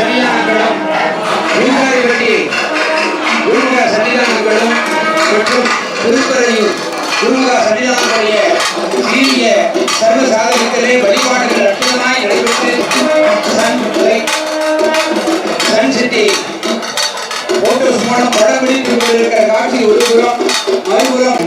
சன்னிதானங்களும் குருகாரிபட்டி குருமுக சன்னிதானங்களும் மற்றும் திருப்பரையூர் குருமுக சன்னிதானங்களுடைய சீரிய சர்வ சாதகத்திலே வழிபாடுகள் அற்புதமாய் நடைபெற்று சன் சிட்டி போட்டோஸ் மூலம் படம் பிடித்துக் கொண்டிருக்கிற காட்சி ஒருபுறம் மறுபுறம்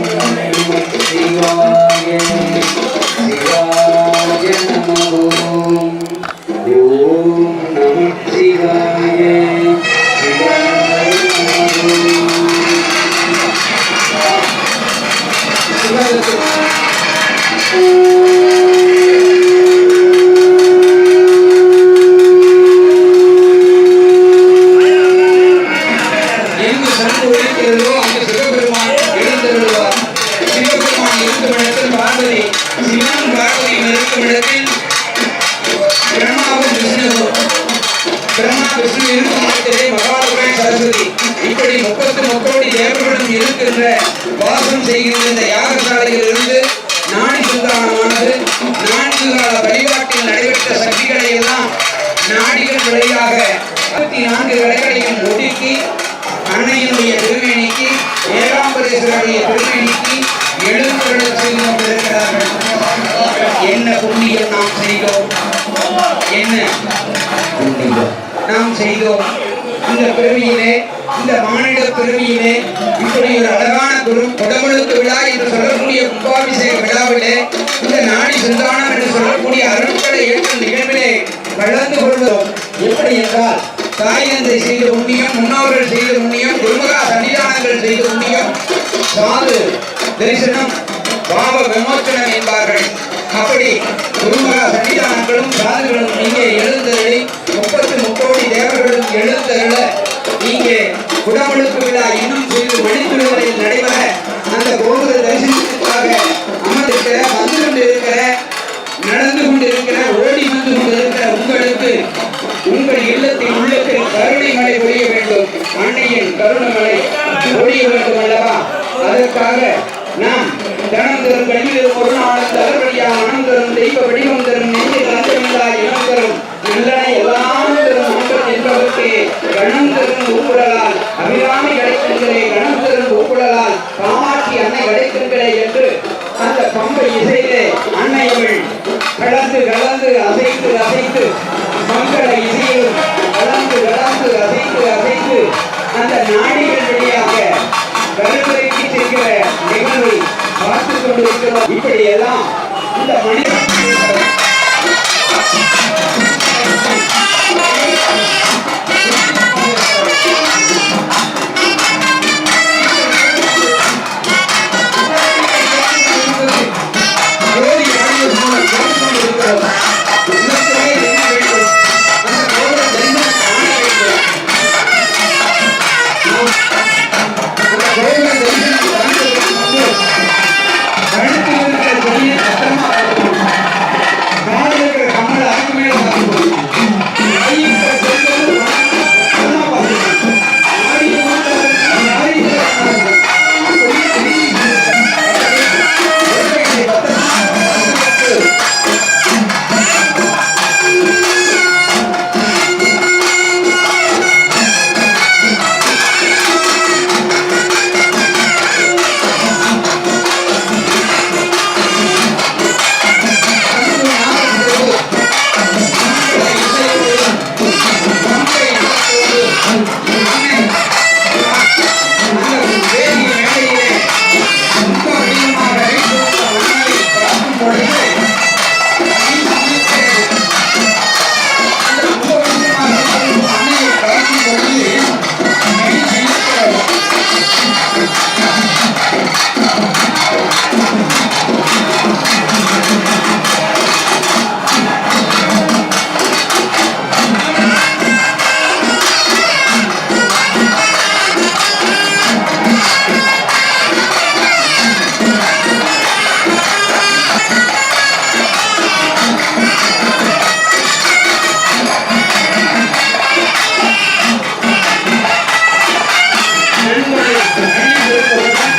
இடத்தில் பார்வதி சிவனும் பார்வதியும் இருக்கும் இடத்தில் தேவர்களும் இருக்கின்ற வாசம் செய்கின்ற இந்த யாகசாலையில் இருந்து நாணி சுந்தரானமானது நான்கு கால வழிபாட்டில் நடைபெற்ற சக்திகளை எல்லாம் நாடிகள் வழியாக இருபத்தி நான்கு கடைகளையும் ஒடுக்கி அன்னையினுடைய திருமேனிக்கு ஏகாம்பரேஸ்வரருடைய திருமேனிக்கு எழுந்தருளச் செய்து கொண்டிருக்கிறார்கள் என்ன புண்ணியம் நாம் செய்தோம்? என்ன? நாம் செய்தோம். இந்த பிறவியிலே இந்த மானிட பிறவியிலே இப்படி ஒரு அழகான குரு குடமுழுக்கு விழா என்று சொல்லக்கூடிய கும்பாபிஷேக விழாவிலே இந்த நாடி சிந்தானம் என்று சொல்லக்கூடிய அருட்களை ஏற்றும் நிகழ்விலே கலந்து கொள்வதும் எப்படி என்றால் தாயந்தை செய்த உண்ணியம் முன்னோர்கள் செய்த உண்ணியம் குருமகா சன்னிதானங்கள் செய்த உண்ணியம் சாது தரிசனம் பாவ விமோச்சனம் என்பார்கள். அப்படி குருமகா சன்னிதானங்களும் சாதுகளும் இங்கே எழுந்தருளி முப்பத்து முப்போடி தேவர்களும் எழுந்தருள இங்கே குடமுழுக்கு விழா இன்னும் சிறிது மணித்துறைகளில் நடைபெற அந்த கோபுர தரிசனத்திற்காக அமர்ந்திருக்கிற வந்து கொண்டிருக்கிற நடந்து கொண்டிருக்கிற ஓடி வந்து கொண்டிருக்கிற உங்களுக்கு உங்கள் இல்லத்தின் உள்ளத்தில் கருணை மழை பொழிய வேண்டும். அன்னையின் கருணை ஒழிய பொழிய வேண்டும் அல்லவா? அதற்காக நாம் தனம் தரும் கல்வியில் ஒரு நாளும் தரவழியா மனம் தரும் தெய்வ வடிவம் தரும் நெஞ்சு கணம் தரும் ஊக்குழலால் அபிராமி கிடைக்கின்றே கணம் தரும் ஊக்குழலால் காமாட்சி அன்னை கிடைக்கின்றே என்று அந்த பம்பை இசையிலே அன்னையவள் கலந்து கலந்து அசைத்து அசைத்து மங்கள இசையிலும்